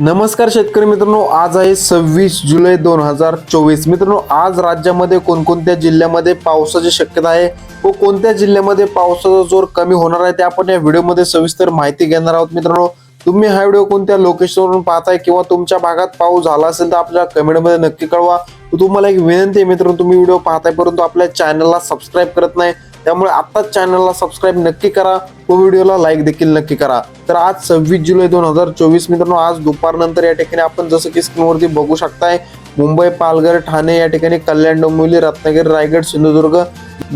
नमस्कार शेतकरी मित्रांनो आज आहे सव्वीस जुलै दोन हजार चोवीस. मित्रांनो आज राज्यामध्ये कोणकोणत्या जिल्ह्यामध्ये पावसाची शक्यता आहे व कोणत्या जिल्ह्यामध्ये पावसाचा जोर कमी होणार आहे ते आपण या व्हिडिओमध्ये सविस्तर माहिती घेणार आहोत. मित्रांनो तुम्ही हा व्हिडिओ कोणत्या लोकेशनवरून पाहताय किंवा तुमच्या भागात पाऊस झाला असेल तर आपल्या कमेंटमध्ये नक्की कळवा. तुम्हाला एक विनंती आहे मित्रांनो तुम्ही व्हिडिओ पाहताय परंतु आपल्या चॅनलला सबस्क्राईब करत नाही त्यामुळे आत्ताच चॅनलला सबस्क्राईब नक्की करा. व व्हिडिओला लाईक देखील नक्की करा. तर आज सव्वीस जुलै दोन हजार चोवीस मित्रांनो आज दुपारनंतर या ठिकाणी आपण जसं की स्क्रीनवरती बघू शकताय मुंबई पालघर ठाणे या ठिकाणी कल्याण डोंबिवली रत्नागिरी रायगड सिंधुदुर्ग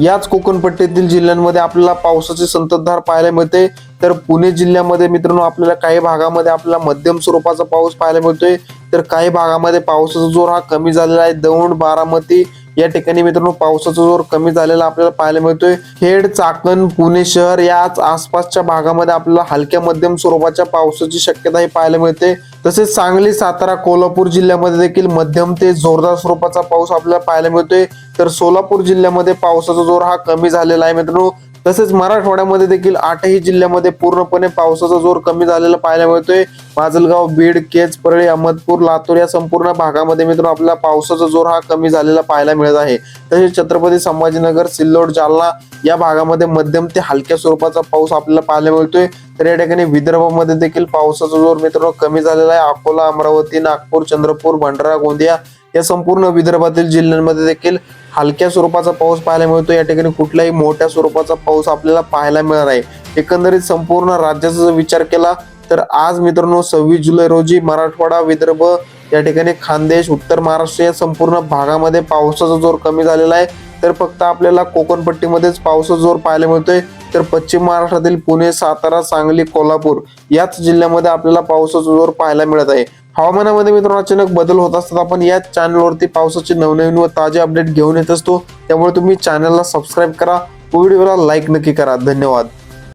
याच कोकणपट्टीतील जिल्ह्यांमध्ये आपल्याला पावसाची संततधार पाहायला मिळते. तर पुणे जिल्ह्यामध्ये मित्रांनो आपल्याला काही भागामध्ये आपल्याला मध्यम स्वरूपाचा पाऊस पाहायला मिळतोय. तर काही भागामध्ये पावसाचा जोर हा कमी झालेला आहे. दौंड बारामती या ठिकाणी मित्रांनो पावसाचा जोर कमी झालेला आपल्याला पाहायला मिळतोय. खेड चाकण पुणे शहर याच आसपासच्या भागामध्ये आपल्याला हलक्या मध्यम स्वरूपाच्या पावसाची शक्यता ही पाहायला मिळते. तसेच सांगली सातारा कोल्हापूर जिल्ह्यामध्ये देखील मध्यम ते जोरदार स्वरूपाचा पाऊस आपल्याला पाहायला मिळतोय. तर सोलापूर जिल्ह्यामध्ये पावसाचा जोर हा कमी झालेला आहे मित्रांनो. तसेच मराठवाड्यामध्ये देखील आठही जिल्ह्यामध्ये पूर्णपणे पावसाचा जोर कमी झालेला पाहायला मिळतोय. माजलगाव बीड केज परळी अहमदपूर लातूर या संपूर्ण भागामध्ये मित्रांनो आपल्याला पावसाचा जोर हा कमी झालेला पाहायला मिळत आहे. तसेच छत्रपती संभाजीनगर सिल्लोड जालना या भागामध्ये मध्यम ते हलक्या स्वरूपाचा पाऊस आपल्याला पाहायला मिळतोय. तर या ठिकाणी विदर्भामध्ये देखील पावसाचा जोर मित्रांनो कमी झालेला आहे. अकोला अमरावती नागपूर चंद्रपूर भंडारा गोंदिया या संपूर्ण विदर्भातील जिल्ह्यांमध्ये देखील हलक्या स्वरूपाचा पाऊस पाहायला मिळतो या ठिकाणी कुठल्याही मोठ्या स्वरूपाचा पाऊस आपल्याला पाहायला मिळणार आहे एकंदरीत संपूर्ण राज्याचा जर विचार केला तर आज मित्रांनो सव्वीस जुलै रोजी मराठवाडा विदर्भ या ठिकाणी खानदेश उत्तर महाराष्ट्र या संपूर्ण भागामध्ये पावसाचा जोर कमी झालेला आहे. तर फक्त आपल्याला कोकणपट्टीमध्येच पावसाचा जोर पाहायला मिळतोय. तर पश्चिम महाराष्ट्रातील पुणे सातारा सांगली कोल्हापूर याच जिल्ह्यामध्ये आपल्याला पावसाचा जोर पाहायला मिळत आहे. हवामानामध्ये मित्रांनो अचानक बदल होत असतात. आपण याच चॅनलवरती पावसाचे नवनवीन व ताजे अपडेट घेऊन येत असतो. त्यामुळे तुम्ही चॅनलला सबस्क्राईब करा. व्हिडिओला लाईक नक्की करा. धन्यवाद.